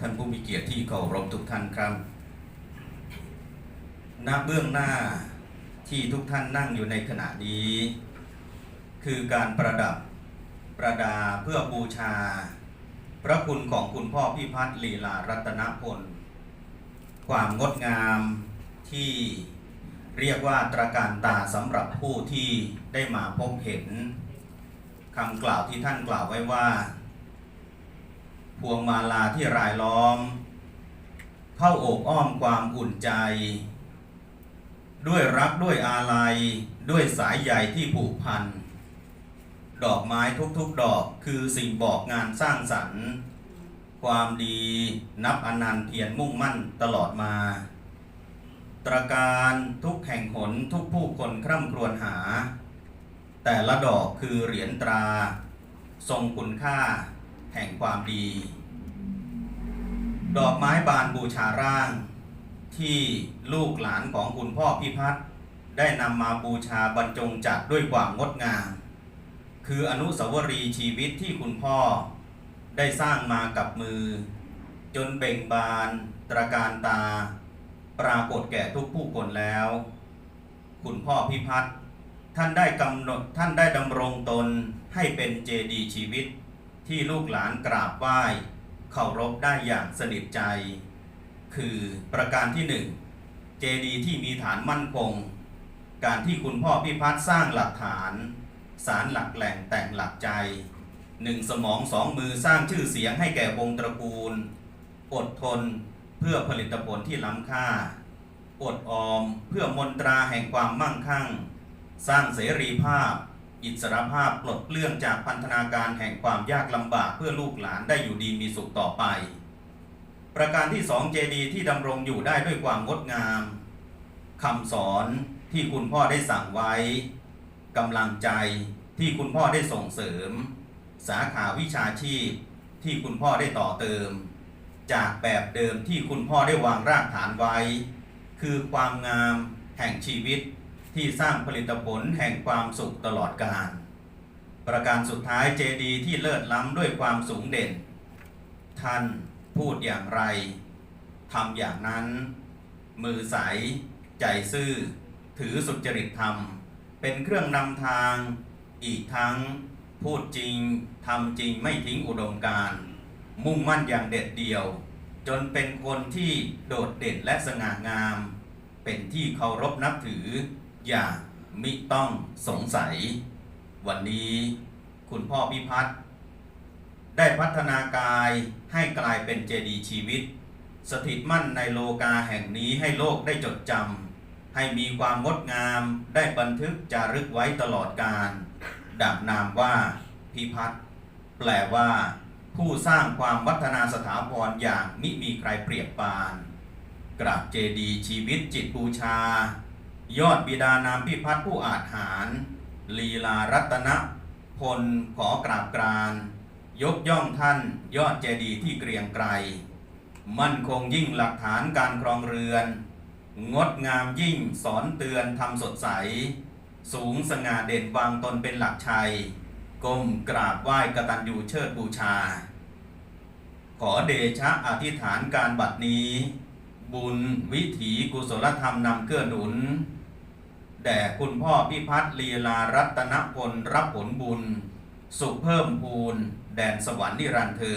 ท่านผู้มีเกียรติที่เคารพทุกท่านครับณเบื้องหน้าที่ทุกท่านนั่งอยู่ในขณะนี้ คือการประดับประดาเพื่อบูชา พระคุณของคุณพ่อพิพัฒน์ลีลารัตนพล ความงดงามที่เรียกว่าตระการตาสำหรับผู้ที่ได้มาพบเห็นคำกล่าวที่ท่านกล่าวไว้ว่า พวงมาลาที่รายล้อม เข้าอบอ้อมความอุ่นใจ ด้วยรักด้วยอาลัย ด้วยสายใยที่ผูกพัน ดอกไม้ทุกๆดอกคือสิ่งบอกงานสร้างสรรค์ ความดีนับอนันต์เพียรมุ่งมั่นตลอดมาตระการทุกแห่งหนทุกผู้คนคร่ำครวญหา แต่ละดอกคือเหรียญตรา ทรงคุณค่า แห่งความดี ดอกไม้บานบูชาร่าง ที่ลูกหลานของคุณพ่อพิพัฒน์ได้นำมาบูชาบรรจงจัดด้วยความงดงาม คืออนุสาวรีย์ชีวิตที่คุณพ่อ ได้สร้างมากับมือ จนเบ่งบานตระการตา ปรากฏแก่ทุกผู้คนแล้ว คุณพ่อพิพัฒน์ท่านได้กำหนดท่านได้ดำรงตนให้เป็นเจดีชีวิต ที่ลูกหลานกราบไหว้เคารพได้อย่างสนิทใจ คือประการที่หนึ่งเจดีย์ที่มีฐานมั่นคง การที่คุณพ่อพิพัฒน์สร้างหลักฐาน สารหลักแหล่งแต่งหลักใจหนึ่งสมองสองมือสร้างชื่อเสียงให้แก่วงตระกูล อดทนเพื่อผลิตผลที่ล้ำค่า อดออมเพื่อมนตราแห่งความมั่งคั่ง สร้างเสรีภาพ อิสรภาพปลดเปลื้องจากพันธนาการแห่งความยากลำบากเพื่อลูกหลานได้อยู่ดีมีสุขต่อไป ประการที่สองเจดีที่ดำรงอยู่ได้ด้วยความงดงามคำสอนที่คุณพ่อได้สั่งไว้กำลังใจที่คุณพ่อได้ส่งเสริม สาขาวิชาชีพที่คุณพ่อได้ต่อเติม จากแบบเดิมที่คุณพ่อได้วางรากฐานไว้ คือความงามแห่งชีวิต ที่สร้างผลิตผลแห่งความสุขตลอดกาลประการสุดท้ายเจดีที่เลิศล้ำด้วยความสูงเด่น ท่านพูดอย่างไรทำอย่างนั้น มือใส ใจซื่อ ถือสุจริตธรรม เป็นเครื่องนำทาง อีกทั้งพูดจริงทำจริงไม่ทิ้งอุดมการมุ่งมั่นอย่างเด็ดเดี่ยว จนเป็นคนที่โดดเด่นและสง่างาม เป็นที่เคารพนับถือ อย่างมิต้องสงสัย วันนี้คุณพ่อพิพัฒน์ได้พัฒนากายให้กลายเป็นเจดีย์ชีวิต สถิตมั่นในโลกาแห่งนี้ให้โลกได้จดจำให้มีความงดงามได้บันทึกจารึกไว้ตลอดการดับนามว่าพิพัฒน์แปลว่า ผู้สร้างความวัฒนาสถาพรอย่างมิมีใครเปรียบปาน กราบเจดีย์ชีวิตจิตบูชา ยอดบิดานามพิพัฒน์ผู้อาจหารลีลารัตนพลขอกราบกรานยกย่องท่านยอดเจดีย์ที่เกรียงไกรมั่นคงยิ่งหลักฐานการครองเรือน งดงามยิ่งสอนเตือนทำสดใส สูงสง่าเด่นวางตนเป็นหลักชัยก้มกราบไหว้กตัญญูเชิดบูชา ขอเดชะอธิษฐานการบัดนี้ บุญวิถีกุศลธรรมนำเกื้อหนุน แด่คุณพ่อพิพัฒน์ลีลารัตนพลรับผลบุญ สุขเพิ่มพูน แดนสวรรค์นิรันดร์เธอ